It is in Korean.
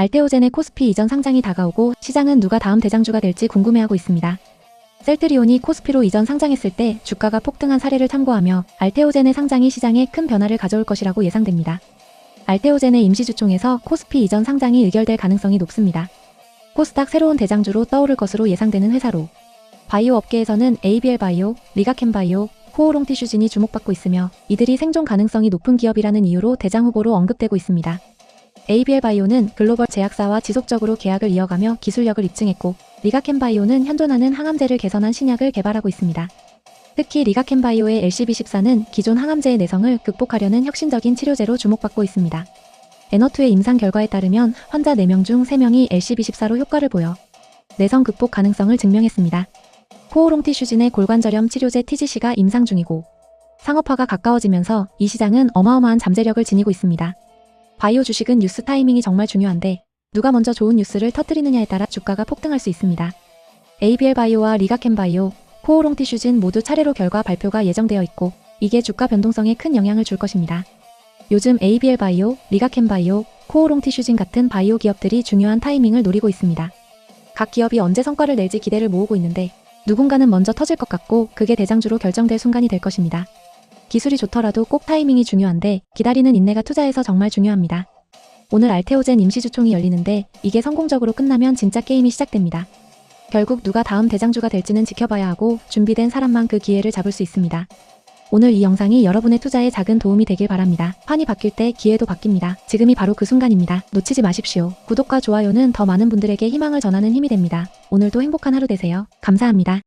알테오젠의 코스피 이전 상장이 다가오고 시장은 누가 다음 대장주가 될지 궁금해하고 있습니다. 셀트리온이 코스피로 이전 상장했을 때 주가가 폭등한 사례를 참고하며 알테오젠의 상장이 시장에 큰 변화를 가져올 것이라고 예상됩니다. 알테오젠의 임시주총에서 코스피 이전 상장이 의결될 가능성이 높습니다. 코스닥 새로운 대장주로 떠오를 것으로 예상되는 회사로 바이오 업계에서는 ABL 바이오, 리가켄 바이오, 코오롱 티슈진이 주목받고 있으며 이들이 생존 가능성이 높은 기업이라는 이유로 대장 후보로 언급되고 있습니다. ABL 바이오는 글로벌 제약사와 지속적으로 계약을 이어가며 기술력을 입증했고 리가켄 바이오는 현존하는 항암제를 개선한 신약을 개발하고 있습니다. 특히 리가켄 바이오의 LCB14는 기존 항암제의 내성을 극복하려는 혁신적인 치료제로 주목받고 있습니다. 에너투의 임상 결과에 따르면 환자 4명 중 3명이 LCB14로 효과를 보여 내성 극복 가능성을 증명했습니다. 코오롱 티슈진의 골관절염 치료제 TGC가 임상 중이고 상업화가 가까워지면서 이 시장은 어마어마한 잠재력을 지니고 있습니다. 바이오 주식은 뉴스 타이밍이 정말 중요한데 누가 먼저 좋은 뉴스를 터뜨리느냐에 따라 주가가 폭등할 수 있습니다. ABL 바이오와 리가켄 바이오, 코오롱 티슈진 모두 차례로 결과 발표가 예정되어 있고 이게 주가 변동성에 큰 영향을 줄 것입니다. 요즘 ABL 바이오, 리가켄 바이오, 코오롱 티슈진 같은 바이오 기업들이 중요한 타이밍을 노리고 있습니다. 각 기업이 언제 성과를 낼지 기대를 모으고 있는데 누군가는 먼저 터질 것 같고 그게 대장주로 결정될 순간이 될 것입니다. 기술이 좋더라도 꼭 타이밍이 중요한데 기다리는 인내가 투자에서 정말 중요합니다. 오늘 알테오젠 임시주총이 열리는데 이게 성공적으로 끝나면 진짜 게임이 시작됩니다. 결국 누가 다음 대장주가 될지는 지켜봐야 하고 준비된 사람만 그 기회를 잡을 수 있습니다. 오늘 이 영상이 여러분의 투자에 작은 도움이 되길 바랍니다. 판이 바뀔 때 기회도 바뀝니다. 지금이 바로 그 순간입니다. 놓치지 마십시오. 구독과 좋아요는 더 많은 분들에게 희망을 전하는 힘이 됩니다. 오늘도 행복한 하루 되세요. 감사합니다.